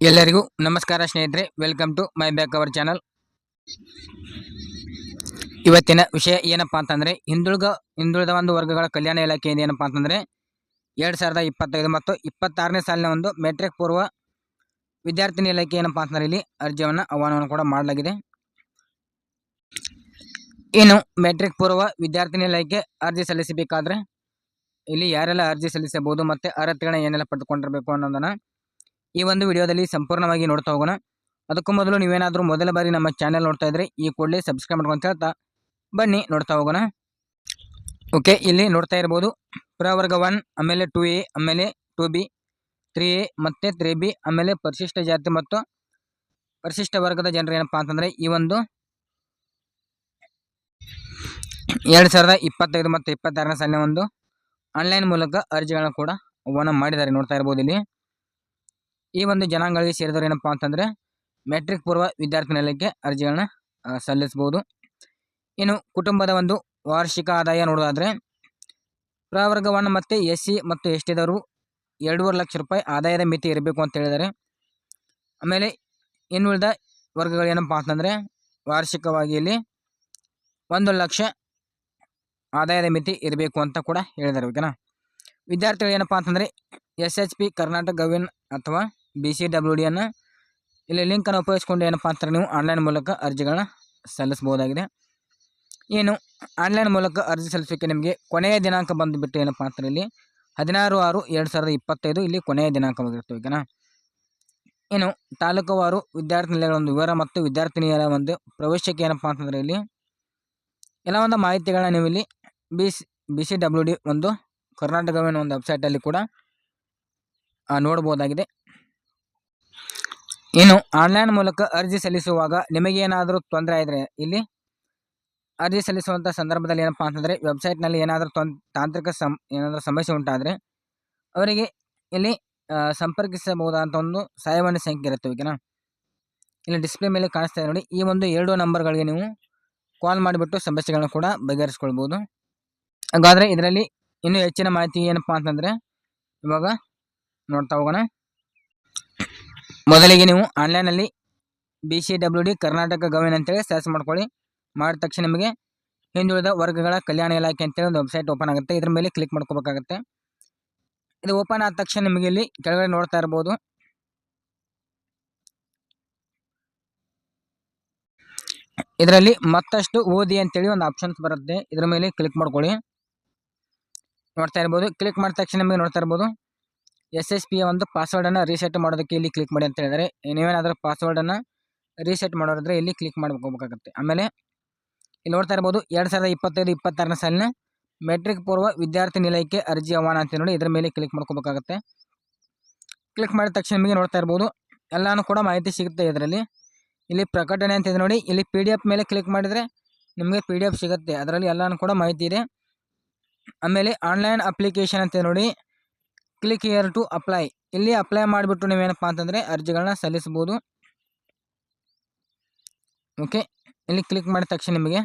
ಎಲ್ಲರಿಗೂ ನಮಸ್ಕಾರ ಸ್ನೇಹಿತರೆ welcome to my back hour channel ಇವತ್ತಿನ ವಿಷಯ ಏನಪ್ಪ ಅಂತಂದರೆ, ಹಿಂದುಳಿದ ಹಿಂದುಳಿದ ಒಂದು ವರ್ಗಗಳ ಕಲ್ಯಾಣ ಇಲಾಖೆಯಿಂದ ಏನಪ್ಪ ಅಂತಂದರೆ, ಎರಡು ಸಾವಿರದ ಇಪ್ಪತ್ತೈದು ಮತ್ತು ಇಪ್ಪತ್ತಾರನೇ ಸಾಲಿನ ಒಂದು ಮೆಟ್ರಿಕ್ ಪೂರ್ವ ವಿದ್ಯಾರ್ಥಿನಿ ಇಲಾಖೆ ಏನಪ್ಪ ಅಂತಂದರೆ ಇಲ್ಲಿ ಅರ್ಜಿಯನ್ನು ಆಹ್ವಾನವನ್ನು ಕೂಡ ಮಾಡಲಾಗಿದೆ. ಇನ್ನು ಮೆಟ್ರಿಕ್ ಪೂರ್ವ ವಿದ್ಯಾರ್ಥಿನಿ ಇಲಾಖೆ ಅರ್ಜಿ ಸಲ್ಲಿಸಬೇಕಾದ್ರೆ, ಇಲ್ಲಿ ಯಾರೆಲ್ಲ ಅರ್ಜಿ ಸಲ್ಲಿಸಬಹುದು ಮತ್ತು ಅರ್ಹತೆಗಳನ್ನ ಏನೆಲ್ಲ ಪಡೆದುಕೊಂಡಿರಬೇಕು ಅನ್ನೋದನ್ನು ಈ ಒಂದು ವಿಡಿಯೋದಲ್ಲಿ ಸಂಪೂರ್ಣವಾಗಿ ನೋಡ್ತಾ ಹೋಗೋಣ. ಅದಕ್ಕೂ ಮೊದಲು ನೀವೇನಾದರೂ ಮೊದಲ ಬಾರಿ ನಮ್ಮ ಚಾನೆಲ್ ನೋಡ್ತಾ ಇದ್ರೆ ಈ ಕೂಡಲೇ ಸಬ್ಸ್ಕ್ರೈಬ್ ಮಾಡ್ಕೊಂತ ಹೇಳ್ತಾ ಬನ್ನಿ, ನೋಡ್ತಾ ಹೋಗೋಣ. ಓಕೆ, ಇಲ್ಲಿ ನೋಡ್ತಾ ಇರ್ಬೋದು. ಪ್ರವರ್ಗ ಒನ್, ಆಮೇಲೆ ಟು ಎ, ಆಮೇಲೆ ಟೂ ಬಿ, ತ್ರೀ ಎ, ಮತ್ತು ತ್ರೀ ಬಿ, ಆಮೇಲೆ ಪರಿಶಿಷ್ಟ ಜಾತಿ ಮತ್ತು ಪರಿಶಿಷ್ಟ ವರ್ಗದ ಜನರು ಏನಪ್ಪ ಅಂತಂದರೆ ಈ ಒಂದು ಎರಡು ಸಾವಿರದ ಇಪ್ಪತ್ತೈದು ಮತ್ತು ಇಪ್ಪತ್ತಾರನೇ ಸಾಲಿನ ಒಂದು ಆನ್ಲೈನ್ ಮೂಲಕ ಅರ್ಜಿಗಳನ್ನ ಕೂಡ ಆಹ್ವಾನ ಮಾಡಿದ್ದಾರೆ. ನೋಡ್ತಾ ಇರ್ಬೋದು ಇಲ್ಲಿ. ಈ ಒಂದು ಜನಾಂಗಗಳಿಗೆ ಸೇರಿದವರು ಏನಪ್ಪ ಅಂತಂದರೆ ಮೆಟ್ರಿಕ್ ಪೂರ್ವ ವಿದ್ಯಾರ್ಥಿ ನಿಲಯಕ್ಕೆ ಅರ್ಜಿಗಳನ್ನ ಸಲ್ಲಿಸಬಹುದು. ಇನ್ನು ಕುಟುಂಬದ ಒಂದು ವಾರ್ಷಿಕ ಆದಾಯ ನೋಡೋದಾದರೆ, ಪ್ರವರ್ಗವನ್ನು ಮತ್ತು ಎಸ್ ಸಿ ಮತ್ತು ಎಸ್ ಟಿದವರು ಎರಡೂವರೆ ಲಕ್ಷ ರೂಪಾಯಿ ಆದಾಯದ ಮಿತಿ ಇರಬೇಕು ಅಂತ ಹೇಳಿದ್ದಾರೆ ಆಮೇಲೆ ಇನ್ನುಳಿದ ವರ್ಗಗಳು ಏನಪ್ಪ ಅಂತಂದರೆ, ವಾರ್ಷಿಕವಾಗಿ ಇಲ್ಲಿ ಒಂದು ಲಕ್ಷ ಆದಾಯದ ಮಿತಿ ಇರಬೇಕು ಅಂತ ಕೂಡ ಹೇಳಿದ್ದಾರೆ ಓಕೆನಾ? ವಿದ್ಯಾರ್ಥಿಗಳು ಏನಪ್ಪ ಅಂತಂದರೆ, ಎಸ್ ಎಚ್ ಪಿ, ಕರ್ನಾಟಕ ಗವಿನ್ ಅಥವಾ ಬಿ ಸಿ ಡಬ್ಲ್ಯೂ ಡಿಯನ್ನು ಇಲ್ಲಿ ಲಿಂಕನ್ನು ಉಪಯೋಗಿಸ್ಕೊಂಡು ಏನಪ್ಪ ಅಂತಾರೆ ನೀವು ಆನ್ಲೈನ್ ಮೂಲಕ ಅರ್ಜಿಗಳನ್ನ ಸಲ್ಲಿಸ್ಬೋದಾಗಿದೆ ಏನು ಆನ್ಲೈನ್ ಮೂಲಕ ಅರ್ಜಿ ಸಲ್ಲಿಸೋಕ್ಕೆ ನಿಮಗೆ ಕೊನೆಯ ದಿನಾಂಕ ಬಂದುಬಿಟ್ಟು ಏನಪ್ಪ ಅಂತಾರೆ ಇಲ್ಲಿ ಹದಿನಾರು ಆರು ಎರಡು ಸಾವಿರದ ಇಪ್ಪತ್ತೈದು ಇಲ್ಲಿ ಕೊನೆಯ ದಿನಾಂಕವಾಗಿರುತ್ತೆ ಓಕೆನಾ ಏನು ತಾಲೂಕುವಾರು ವಿದ್ಯಾರ್ಥಿ ನಿಲಯಗಳ ಒಂದು ವಿವರ ಮತ್ತು ವಿದ್ಯಾರ್ಥಿನಿಯರ ಒಂದು ಪ್ರವೇಶಕ್ಕೆ ಏನಪ್ಪ ಅಂತಂದರೆ ಇಲ್ಲಿ ಎಲ್ಲ ಒಂದು ಮಾಹಿತಿಗಳನ್ನ ನೀವು ಇಲ್ಲಿ B C B C W D ಒಂದು ಕರ್ನಾಟಕವಿನ ಒಂದು ವೆಬ್ಸೈಟಲ್ಲಿ ಕೂಡ ನೋಡ್ಬೋದಾಗಿದೆ ಇನ್ನು ಆನ್ಲೈನ್ ಮೂಲಕ ಅರ್ಜಿ ಸಲ್ಲಿಸುವಾಗ ನಿಮಗೇನಾದರೂ ತೊಂದರೆ ಇದ್ದರೆ ಇಲ್ಲಿ ಅರ್ಜಿ ಸಲ್ಲಿಸುವಂಥ ಸಂದರ್ಭದಲ್ಲಿ ಏನಪ್ಪಾ ಅಂತಂದರೆ ವೆಬ್ಸೈಟ್ನಲ್ಲಿ ಏನಾದರೂ ತೊಂದ್ ತಾಂತ್ರಿಕ ಸಮ ಏನಾದರೂ ಸಮಸ್ಯೆ ಉಂಟಾದರೆ ಅವರಿಗೆ ಇಲ್ಲಿ ಸಂಪರ್ಕಿಸಬಹುದಾದಂಥ ಒಂದು ಸಹಾಯವಾಣಿ ಸಂಖ್ಯೆ ಇರುತ್ತೆ ಓಕೆನಾ ಇಲ್ಲಿ ಡಿಸ್ಪ್ಲೇ ಮೇಲೆ ಕಾಣಿಸ್ತಾ ಇದೆ ನೋಡಿ, ಈ ಒಂದು ಎರಡು ನಂಬರ್ಗಳಿಗೆ ನೀವು ಕಾಲ್ ಮಾಡಿಬಿಟ್ಟು ಸಮಸ್ಯೆಗಳನ್ನು ಕೂಡ ಬಗೆಹರಿಸ್ಕೊಳ್ಬೋದು. ಹಾಗಾದರೆ ಇದರಲ್ಲಿ ಇನ್ನೂ ಹೆಚ್ಚಿನ ಮಾಹಿತಿ ಏನಪ್ಪಾ ಅಂತಂದರೆ ಇವಾಗ ನೋಡ್ತಾ ಹೋಗೋಣ. ಮೊದಲಿಗೆ ನೀವು ಆನ್ಲೈನಲ್ಲಿ B C W D Karnataka govern ಅಂತೇಳಿ ಸರ್ಚ್ ಮಾಡ್ಕೊಳ್ಳಿ. ಮಾಡಿದ ತಕ್ಷಣ ನಿಮಗೆ ಹಿಂದುಳಿದ ವರ್ಗಗಳ ಕಲ್ಯಾಣ ಇಲಾಖೆ ಅಂತೇಳಿ ಒಂದು ವೆಬ್ಸೈಟ್ ಓಪನ್ ಆಗುತ್ತೆ. ಇದ್ರ ಮೇಲೆ ಕ್ಲಿಕ್ ಮಾಡ್ಕೋಬೇಕಾಗುತ್ತೆ. ಇದು ಓಪನ್ ಆದ ತಕ್ಷಣ ನಿಮಗೆ ಇಲ್ಲಿ ಕೆಳಗಡೆ ನೋಡ್ತಾ ಇರ್ಬೋದು. ಇದರಲ್ಲಿ ಮತ್ತಷ್ಟು ಓದಿ ಅಂತೇಳಿ ಒಂದು ಆಪ್ಷನ್ಸ್ ಬರುತ್ತೆ. ಇದ್ರ ಮೇಲೆ ಕ್ಲಿಕ್ ಮಾಡ್ಕೊಳ್ಳಿ. ನೋಡ್ತಾ ಇರ್ಬೋದು. ಕ್ಲಿಕ್ ಮಾಡಿದ ತಕ್ಷಣ ನಿಮಗೆ ನೋಡ್ತಾ ಇರ್ಬೋದು. ಎಸ್ ಎಸ್ ಪಿ ಒಂದು ಪಾಸ್ವರ್ಡನ್ನು ರೀಸೆಟ್ ಮಾಡೋದಕ್ಕೆ ಇಲ್ಲಿ ಕ್ಲಿಕ್ ಮಾಡಿ ಅಂತ ಹೇಳಿದರೆ ನೀವೇನಾದರೂ ಪಾಸ್ವರ್ಡನ್ನು ರೀಸೆಟ್ ಮಾಡೋರಿದ್ರೆ ಇಲ್ಲಿ ಕ್ಲಿಕ್ ಮಾಡ್ಕೋಬೇಕಾಗುತ್ತೆ ಆಮೇಲೆ ಇಲ್ಲಿ ನೋಡ್ತಾ ಇರ್ಬೋದು ಎರಡು ಸಾವಿರದ ಇಪ್ಪತ್ತೈದು, ಇಪ್ಪತ್ತಾರನೇ ಸಾಲಿನ ಮೆಟ್ರಿಕ್ ಪೂರ್ವ ವಿದ್ಯಾರ್ಥಿ ನಿಲಯಕ್ಕೆ ಅರ್ಜಿ ಆಹ್ವಾನ ಅಂತ ನೋಡಿ ಇದರ ಮೇಲೆ ಕ್ಲಿಕ್ ಮಾಡ್ಕೋಬೇಕಾಗುತ್ತೆ. ಕ್ಲಿಕ್ ಮಾಡಿದ ತಕ್ಷಣ ನಿಮಗೆ ನೋಡ್ತಾ ಇರ್ಬೋದು ಎಲ್ಲಾನು ಕೂಡ ಮಾಹಿತಿ ಸಿಗುತ್ತೆ ಇದರಲ್ಲಿ. ಇಲ್ಲಿ ಪ್ರಕಟಣೆ ಅಂತ ಇದೆ ನೋಡಿ, ಇಲ್ಲಿ ಪಿ ಡಿ ಎಫ್ ಮೇಲೆ ಕ್ಲಿಕ್ ಮಾಡಿದರೆ ನಿಮಗೆ ಪಿ ಡಿ ಎಫ್ ಸಿಗುತ್ತೆ. ಅದರಲ್ಲಿ ಎಲ್ಲಾನು ಕೂಡ ಮಾಹಿತಿ ಇದೆ. ಆಮೇಲೆ ಆನ್ಲೈನ್ ಅಪ್ಲಿಕೇಶನ್ ಅಂತ ನೋಡಿ ಕ್ಲಿಕ್ ಇಯರ್ ಟು ಅಪ್ಲೈ ಇಲ್ಲಿ ಅಪ್ಲೈ ಮಾಡಿಬಿಟ್ಟು ನೀವೇನಪ್ಪ ಅಂತಂದರೆ ಅರ್ಜಿಗಳನ್ನ ಸಲ್ಲಿಸ್ಬೋದು. ಓಕೆ ಇಲ್ಲಿ ಕ್ಲಿಕ್ ಮಾಡಿದ ತಕ್ಷಣ ನಿಮಗೆ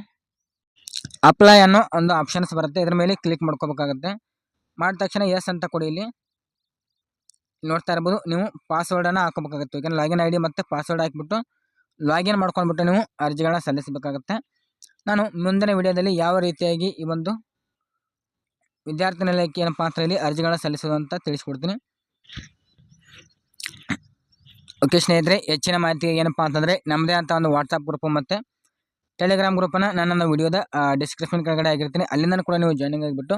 ಅಪ್ಲೈ ಅನ್ನೋ ಒಂದು ಆಪ್ಷನ್ಸ್ ಬರುತ್ತೆ. ಇದ್ರ ಮೇಲೆ ಕ್ಲಿಕ್ ಮಾಡ್ಕೋಬೇಕಾಗುತ್ತೆ. ಮಾಡಿದ ತಕ್ಷಣ ಎಸ್ ಅಂತ ಕೊಡಿ ಇಲ್ಲಿ. ನೋಡ್ತಾ ಇರ್ಬೋದು, ನೀವು ಪಾಸ್ವರ್ಡನ್ನು ಹಾಕೋಬೇಕಾಗುತ್ತೆ. ಯಾಕಂದ್ರೆ ಲಾಗಿನ್ ಐ ಡಿ ಮತ್ತು ಪಾಸ್ವರ್ಡ್ ಹಾಕಿಬಿಟ್ಟು ಲಾಗಿನ್ ಮಾಡ್ಕೊಂಡ್ಬಿಟ್ಟು ನೀವು ಅರ್ಜಿಗಳನ್ನ ಸಲ್ಲಿಸಬೇಕಾಗುತ್ತೆ. ನಾನು ಮುಂದಿನ ವಿಡಿಯೋದಲ್ಲಿ ಯಾವ ರೀತಿಯಾಗಿ ಈ ಒಂದು ವಿದ್ಯಾರ್ಥಿ ನಿಲಯಕ್ಕೆ ಏನಪ್ಪ ಅಂತ ಹೇಳಿ ಅರ್ಜಿಗಳನ್ನ ಸಲ್ಲಿಸೋದು ಅಂತ ತಿಳಿಸ್ಕೊಡ್ತೀನಿ. ಓಕೆ ಸ್ನೇಹಿತರೆ, ಹೆಚ್ಚಿನ ಮಾಹಿತಿ ಏನಪ್ಪ ಅಂತಂದರೆ ನಮ್ಮದೇ ಅಂತ ಒಂದು ವಾಟ್ಸಪ್ ಗ್ರೂಪು ಮತ್ತು ಟೆಲಿಗ್ರಾಮ್ ಗ್ರೂಪನ್ನು ನನ್ನ ವಿಡಿಯೋದ ಡಿಸ್ಕ್ರಿಪ್ಷನ್ ಕೆಳಗಡೆ ಆಗಿರ್ತೀನಿ. ಅಲ್ಲಿಂದ ಕೂಡ ನೀವು ಜಾಯ್ನಿಂಗ್ ಆಗಿಬಿಟ್ಟು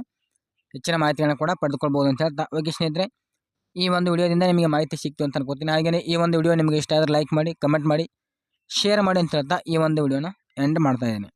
ಹೆಚ್ಚಿನ ಮಾಹಿತಿಗಳನ್ನು ಕೂಡ ಪಡೆದುಕೊಳ್ಬೋದು ಅಂತ ಹೇಳ್ತಾ. ಓಕೆ ಸ್ನೇಹಿತರೆ, ಈ ಒಂದು ವಿಡಿಯೋದಿಂದ ನಿಮಗೆ ಮಾಹಿತಿ ಸಿಕ್ತು ಅಂತ ಅನ್ಕೋತೀನಿ. ಹಾಗೆಯೇ ಈ ಒಂದು ವಿಡಿಯೋ ನಿಮಗೆ ಇಷ್ಟ ಆದರೆ ಲೈಕ್ ಮಾಡಿ ಕಮೆಂಟ್ ಮಾಡಿ ಶೇರ್ ಮಾಡಿ ಅಂತ ಹೇಳ್ತಾ ಈ ಒಂದು ವಿಡಿಯೋನ ಎಂಡ್ ಮಾಡ್ತಾ ಇದ್ದೀನಿ.